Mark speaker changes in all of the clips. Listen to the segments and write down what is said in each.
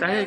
Speaker 1: चाहिए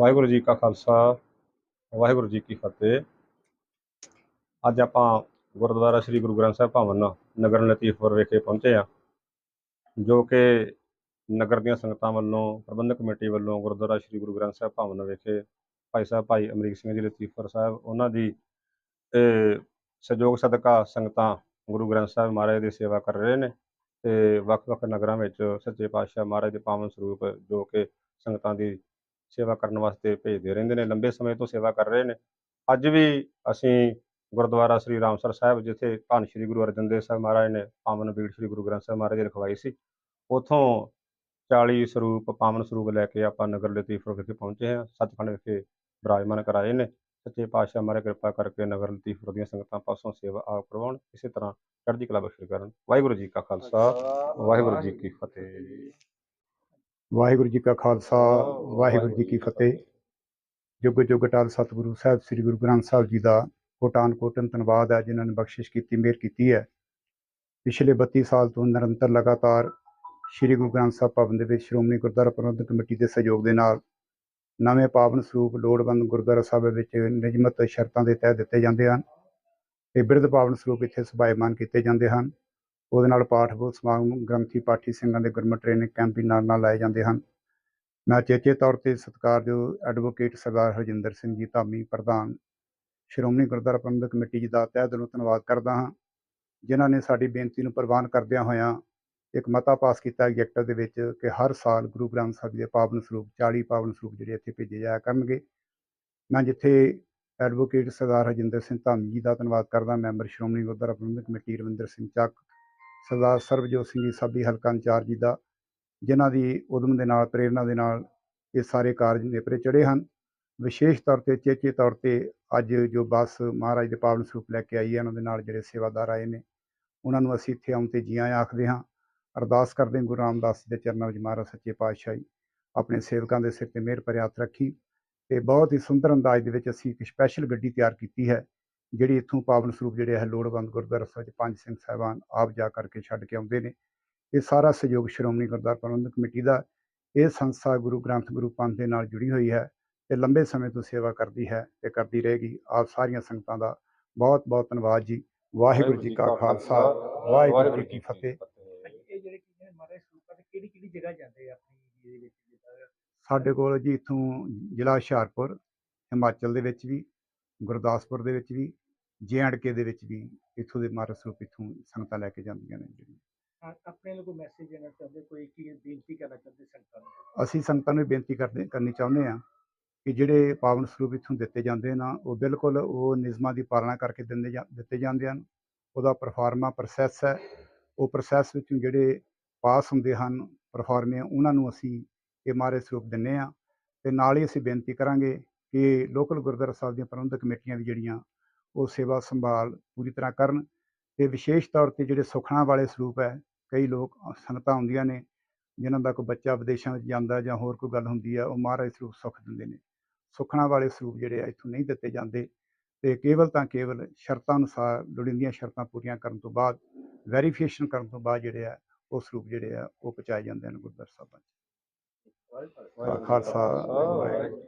Speaker 2: ਵਾਹਿਗੁਰੂ ਜੀ ਕਾ ਖਾਲਸਾ, ਵਾਹਿਗੁਰੂ ਜੀ ਕੀ ਫਤਿਹ। ਅੱਜ ਆਪਾਂ ਗੁਰਦੁਆਰਾ ਸ੍ਰੀ ਗੁਰੂ ਗ੍ਰੰਥ ਸਾਹਿਬ ਭਵਨ ਨਗਰ ਲਤੀਫਪੁਰ ਵਿਖੇ ਪਹੁੰਚੇ ਆ ਜੋ ਕਿ ਨਗਰ ਦੀਆਂ ਸੰਗਤਾਂ ਵੱਲੋਂ, ਪ੍ਰਬੰਧਕ ਕਮੇਟੀ ਵੱਲੋਂ ਗੁਰਦੁਆਰਾ ਸ੍ਰੀ ਗੁਰੂ ਗ੍ਰੰਥ ਸਾਹਿਬ ਭਵਨ ਵਿਖੇ ਭਾਈ ਸਾਹਿਬ, ਭਾਈ ਅਮਰੀਕ ਸਿੰਘ ਜੀ ਲਤੀਫਪੁਰ ਸਾਹਿਬ, ਉਹਨਾਂ ਦੀ ਸਹਿਯੋਗ ਸਦਕਾ ਸੰਗਤਾਂ ਗੁਰੂ ਗ੍ਰੰਥ ਸਾਹਿਬ ਮਹਾਰਾਜ ਦੀ ਸੇਵਾ ਕਰ ਰਹੇ ਨੇ, ਤੇ ਵੱਖ-ਵੱਖ ਨਗਰਾਂ ਵਿੱਚ ਸੱਚੇ ਪਾਤਸ਼ਾਹ ਮਹਾਰਾਜ ਦੇ ਪਾਵਨ ਸਰੂਪ ਜੋ ਕਿ ਸੰਗਤਾਂ ਦੀ ਸੇਵਾ ਕਰਨ ਵਾਸਤੇ ਭੇਜਦੇ ਰਹਿੰਦੇ ਨੇ ਲੰਬੇ ਸਮੇਂ ਤੋਂ ਸੇਵਾ ਕਰ ਰਹੇ ਨੇ। ਅੱਜ ਵੀ ਅਸੀਂ ਗੁਰਦੁਆਰਾ ਸ੍ਰੀ ਰਾਮਸਰ ਸਾਹਿਬ ਜਿੱਥੇ ਧੰਨ ਸ੍ਰੀ ਗੁਰੂ ਅਰਜਨ ਦੇਵ ਸਾਹਿਬ ਮਹਾਰਾਜ ਨੇ ਪਾਵਨ ਬੀੜ ਸ੍ਰੀ ਗੁਰੂ ਗ੍ਰੰਥ ਸਾਹਿਬ ਮਹਾਰਾਜ ਦੀ ਰਖਵਾਈ ਸੀ ਉਥੋਂ 40 ਸਰੂਪ ਪਾਵਨ ਸਰੂਪ ਲੈ ਕੇ ਆਪਾਂ ਨਗਰ ਲਤੀਫਪੁਰ ਵਿਖੇ ਪਹੁੰਚੇ ਹਾਂ ਸੱਚਖੰਡ ਵਿਖੇ ਵਿਰਾਜਮਾਨ ਕਰਾਏ ਨੇ। ਸੱਚੇ ਪਾਤਸ਼ਾਹ ਮਹਾਰਾਜ ਕਿਰਪਾ ਕਰਕੇ ਨਗਰ ਲਤੀਫਪੁਰ ਦੀਆਂ ਸੰਗਤਾਂ ਪਾਸੋਂ ਸੇਵਾ ਆਪ ਕਰਵਾਉਣ ਇਸੇ ਤਰ੍ਹਾਂ ਚੜ੍ਹਦੀ ਕਲਾ ਬਖਸ਼ ਕਰਨ। ਵਾਹਿਗੁਰੂ ਜੀ ਕਾ ਖਾਲਸਾ ਵਾਹਿਗੁਰੂ ਜੀ ਕੀ ਫਤਿਹ।
Speaker 3: ਵਾਹਿਗੁਰੂ ਜੀ ਕਾ ਖਾਲਸਾ ਵਾਹਿਗੁਰੂ ਜੀ ਕੀ ਫਤਿਹ। ਜੁਗ ਜੁਗ ਟਾਲ ਸਤਿਗੁਰੂ ਸਾਹਿਬ ਸ੍ਰੀ ਗੁਰੂ ਗ੍ਰੰਥ ਸਾਹਿਬ ਜੀ ਦਾ ਕੋਟਾਨ ਕੋਟਨ ਧੰਨਵਾਦ ਹੈ ਜਿਨ੍ਹਾਂ ਨੇ ਬਖਸ਼ਿਸ਼ ਕੀਤੀ ਮਿਹਰ ਕੀਤੀ ਹੈ। ਪਿਛਲੇ 32 ਸਾਲ ਤੋਂ ਨਿਰੰਤਰ ਲਗਾਤਾਰ ਸ੍ਰੀ ਗੁਰੂ ਗ੍ਰੰਥ ਸਾਹਿਬ ਭਵਨ ਦੇ ਵਿੱਚ ਸ਼੍ਰੋਮਣੀ ਗੁਰਦੁਆਰਾ ਪ੍ਰਬੰਧਕ ਕਮੇਟੀ ਦੇ ਸਹਿਯੋਗ ਦੇ ਨਾਲ ਨਵੇਂ ਪਾਵਨ ਸਰੂਪ ਲੋੜਵੰਦ ਗੁਰਦੁਆਰਾ ਸਾਹਿਬ ਵਿੱਚ ਨਿਯਮਤ ਸ਼ਰਤਾਂ ਦੇ ਤਹਿਤ ਦਿੱਤੇ ਜਾਂਦੇ ਹਨ ਤੇ ਬਿਰਧ ਪਾਵਨ ਸਰੂਪ ਇੱਥੇ ਸਭਾਇਮਾਨ ਕੀਤੇ ਜਾਂਦੇ ਹਨ। ਉਹਦੇ ਨਾਲ ਪਾਠ ਬੋਧ ਸਮਾਗਮ, ਗ੍ਰੰਥੀ, ਪਾਠੀ ਸਿੰਘਾਂ ਦੇ ਗੁਰਮਤਿ ਟ੍ਰੇਨਿੰਗ ਕੈਂਪ ਵੀ ਨਾਲ ਨਾਲ ਲਾਏ ਜਾਂਦੇ ਹਨ। ਮੈਂ ਚੇਚੇ ਤੌਰ ਤੇ ਸਤਿਕਾਰਯੋਗ ਐਡਵੋਕੇਟ ਸਰਦਾਰ ਹਰਜਿੰਦਰ ਸਿੰਘ ਜੀ ਧਾਮੀ ਪ੍ਰਧਾਨ ਸ਼੍ਰੋਮਣੀ ਗੁਰਦੁਆਰਾ ਪ੍ਰਬੰਧਕ ਕਮੇਟੀ ਜੀ ਦਾ ਤਹਿ ਦਿਲੋਂ ਧੰਨਵਾਦ ਕਰਦਾ ਹਾਂ, ਜਿਨ੍ਹਾਂ ਨੇ ਸਾਡੀ ਬੇਨਤੀ ਨੂੰ ਪ੍ਰਵਾਨ ਕਰਦਿਆਂ ਹੋਇਆਂ ਇੱਕ ਮਤਾ ਪਾਸ ਕੀਤਾ ਐਗਜੈਕਟਿਵ ਦੇ ਵਿੱਚ ਕਿ ਹਰ ਸਾਲ ਗੁਰੂ ਗ੍ਰੰਥ ਸਾਹਿਬ ਦੇ ਪਾਵਨ ਸਰੂਪ 40 ਪਾਵਨ ਸਰੂਪ ਜਿਹੜੇ ਇੱਥੇ ਭੇਜੇ ਜਾਇਆ ਕਰਨਗੇ। ਮੈਂ ਜਿੱਥੇ ਐਡਵੋਕੇਟ ਸਰਦਾਰ ਹਰਜਿੰਦਰ ਸਿੰਘ ਧਾਮੀ ਜੀ ਦਾ ਧੰਨਵਾਦ ਕਰਦਾ, ਮੈਂਬਰ ਸ਼੍ਰੋਮਣੀ ਗੁਰਦੁਆਰਾ ਪ੍ਰਬੰਧਕ ਕਮੇਟੀ ਰਵਿੰਦਰ ਸਿੰਘ ਚੱਕ ਸਰਦਾਰ ਸਰਬਜੋਤ ਸਿੰਘ ਜੀ ਸਾਬੀ ਹਲਕਾ ਇੰਚਾਰਜ ਜੀ ਦਾ, ਜਿਨ੍ਹਾਂ ਦੀ ਉਦਮ ਦੇ ਨਾਲ, ਪ੍ਰੇਰਣਾ ਦੇ ਨਾਲ ਇਹ ਸਾਰੇ ਕਾਰਜ ਨੇਪਰੇ ਚੜੇ ਹਨ। ਵਿਸ਼ੇਸ਼ ਤੌਰ ਤੇ, ਚੇਚੇ ਤੌਰ ਤੇ ਅੱਜ ਜੋ ਬੱਸ ਮਹਾਰਾਜ ਦੇ ਪਾਵਨ ਸਰੂਪ ਲੈ ਕੇ ਆਈ ਹੈ, ਉਹਨਾਂ ਦੇ ਨਾਲ ਜਿਹੜੇ ਸੇਵਾਦਾਰ ਆਏ ਨੇ, ਉਹਨਾਂ ਨੂੰ ਅਸੀਂ ਇੱਥੇ ਆਉਣ ਤੇ ਜੀਆਂ ਆਖਦੇ ਹਾਂ। ਅਰਦਾਸ ਕਰਦੇ ਹਾਂ ਗੁਰੂ ਰਾਮਦਾਸ ਜੀ ਦੇ ਚਰਨਾਂ ਵਿੱਚ ਮਹਾਰਾਜ ਸੱਚੇ ਪਾਤਸ਼ਾਹ ਜੀ ਆਪਣੇ ਸੇਵਕਾਂ ਦੇ ਸਿਰ ਤੇ ਮਿਹਰ ਭਰਿਆ ਹੱਥ ਰੱਖੀ ਤੇ ਬਹੁਤ ਹੀ ਸੁੰਦਰ ਅੰਦਾਜ਼ ਦੇ ਵਿੱਚ ਅਸੀਂ ਇੱਕ ਸਪੈਸ਼ਲ ਗੱਡੀ ਤਿਆਰ ਕੀਤੀ ਹੈ। ਜਿਹੜੀ ਇੱਥੋਂ ਪਾਵਨ ਸਰੂਪ ਜਿਹੜੇ ਹੈ ਲੋੜਵੰਦ ਗੁਰਦੁਆਰਾ ਸਾਹਿਬ 'ਚ ਪੰਜ ਸਿੰਘ ਸਾਹਿਬਾਨ ਆਪ ਜਾ ਕਰਕੇ ਛੱਡ ਕੇ ਆਉਂਦੇ ਨੇ। ਇਹ ਸਾਰਾ ਸਹਿਯੋਗ ਸ਼੍ਰੋਮਣੀ ਗੁਰਦੁਆਰਾ ਪ੍ਰਬੰਧਕ ਕਮੇਟੀ ਦਾ ਇਹ ਸੰਸਥਾ ਗੁਰੂ ਗ੍ਰੰਥ ਗੁਰੂ ਪੰਥ ਦੇ ਨਾਲ ਜੁੜੀ ਹੋਈ ਹੈ ਤੇ ਲੰਬੇ ਸਮੇਂ ਤੋਂ ਸੇਵਾ ਕਰਦੀ ਹੈ ਤੇ ਕਰਦੀ ਰਹੇਗੀ। ਆਪ ਸਾਰੀਆਂ ਸੰਗਤਾਂ ਦਾ ਬਹੁਤ ਬਹੁਤ ਧੰਨਵਾਦ ਜੀ। ਵਾਹਿਗੁਰੂ ਜੀ ਕਾ ਖਾਲਸਾ ਵਾਹਿਗੁਰੂ ਜੀ ਕੀ ਫਤਿਹ।
Speaker 4: ਇਹ ਜਿਹੜੇ ਕੀ ਨੇ ਮਾਰੇ ਸਰੂਪਾਂ ਤੇ ਕਿਹੜੀ ਕਿਹੜੀ ਜਗ੍ਹਾ ਜਾਂਦੇ ਆ ਆਪਣੀ ਇਹਦੇ ਵਿੱਚ ਜਿੱਦਾਂ?
Speaker 3: ਸਾਡੇ ਕੋਲ ਜੀ ਇੱਥੋਂ ਜ਼ਿਲ੍ਹਾ ਹੁਸ਼ਿਆਰਪੁਰ ਹਿਮਾਚਲ ਦੇ ਵਿੱਚ ਵੀ ਗੁਰਦਾਸਪੁਰ ਦੇ ਵਿੱਚ ਵੀ ਕੇ ਦੇ ਵਿੱਚ ਵੀ ਇੱਥੋਂ ਦੇ ਮਾਰਗ ਸਰੂਪ ਇੱਥੋਂ ਸੰਗਤਾਂ ਲੈ ਕੇ ਜਾਂਦੀਆਂ ਨੇ ਜਿਹੜੀਆਂ।
Speaker 4: ਆ- ਆਪਣੇ ਨੂੰ ਕੋਈ ਮੈਸੇਜ ਦੇਣਾ ਚਾਹੁੰਦੇ ਕੋਈ ਕੀ ਬੇਨਤੀ ਕਰਨਾ ਚਾਹੁੰਦੇ ਸੰਗਤਾਂ ਨੂੰ?
Speaker 3: ਅਸੀਂ ਸੰਗਤਾਂ ਨੂੰ ਬੇਨਤੀ ਕਰਦੇ ਕਰਨੀ ਚਾਹੁੰਦੇ ਹਾਂ ਕਿ ਜਿਹੜੇ ਪਾਵਨ ਸਰੂਪ ਇੱਥੋਂ ਦਿੱਤੇ ਜਾਂਦੇ ਨਾ ਉਹ ਬਿਲਕੁਲ ਉਹ ਨਿਯਮਾਂ ਦੀ ਪਾਲਣਾ ਕਰਕੇ ਦਿੰਦੇ ਜਾਂ ਦਿੱਤੇ ਜਾਂਦੇ ਹਨ। ਉਹਦਾ ਪਰਫਾਰਮਾ ਪ੍ਰੋਸੈਸ ਹੈ। ਉਹ ਪ੍ਰੋਸੈਸ ਵਿੱਚੋਂ ਜਿਹੜੇ ਪਾਸ ਹੁੰਦੇ ਹਨ ਪਰਫਾਰਮੇ ਉਹਨਾਂ ਨੂੰ ਅਸੀਂ ਇਹ ਮਾਰੇ ਸਰੂਪ ਦਿੰਨੇ ਆ ਤੇ ਨਾਲ ਹੀ ਅਸੀਂ ਬੇਨਤੀ ਕਰਾਂਗੇ ਕਿ ਲੋਕਲ ਗੁਰਦੁਆਰਾ ਸਾਹਿਬ ਦੀਆਂ ਪ੍ਰਬੰਧਕ ਕਮੇਟੀਆਂ ਵੀ ਜਿਹੜੀਆਂ ਉਹ ਸੇਵਾ ਸੰਭਾਲ ਪੂਰੀ ਤਰ੍ਹਾਂ ਕਰਨ ਤੇ ਵਿਸ਼ੇਸ਼ ਤੌਰ ਤੇ ਜਿਹੜੇ ਸੁਖਣਾ ਵਾਲੇ ਸਰੂਪ ਹੈ ਕਈ ਲੋਕ ਸੰਗਤਾਂ ਹੁੰਦੀਆਂ ਨੇ ਜਿਨ੍ਹਾਂ ਦਾ ਕੋਈ ਬੱਚਾ ਵਿਦੇਸ਼ਾਂ ਵਿੱਚ ਜਾਂਦਾ ਜਾਂ ਹੋਰ ਕੋਈ ਗੱਲ ਹੁੰਦੀ ਆ ਉਹ ਮਹਾਰਾਜ ਸਰੂਪ ਸੁੱਖ ਦਿੰਦੇ ਨੇ। ਸੁਖਣਾ ਵਾਲੇ ਸਰੂਪ ਜਿਹੜੇ ਆ ਇੱਥੋਂ ਨਹੀਂ ਦਿੱਤੇ ਜਾਂਦੇ ਤੇ ਕੇਵਲ ਤਾਂ ਕੇਵਲ ਸ਼ਰਤਾਂ ਅਨੁਸਾਰ ਲੋੜੀਂਦੀਆਂ ਸ਼ਰਤਾਂ ਪੂਰੀਆਂ ਕਰਨ ਤੋਂ ਬਾਅਦ ਵੈਰੀਫਿਕੇਸ਼ਨ ਕਰਨ ਤੋਂ ਬਾਅਦ ਜਿਹੜੇ ਆ ਉਹ ਸਰੂਪ ਜਿਹੜੇ ਆ ਉਹ ਪਹੁੰਚਾਏ ਜਾਂਦੇ ਹਨ ਗੁਰਦੁਆਰਾ ਸਾਹਿਬਾਂ 'ਚ। ਖਾਲਸਾ। ਵਾਹਿਗੁਰੂ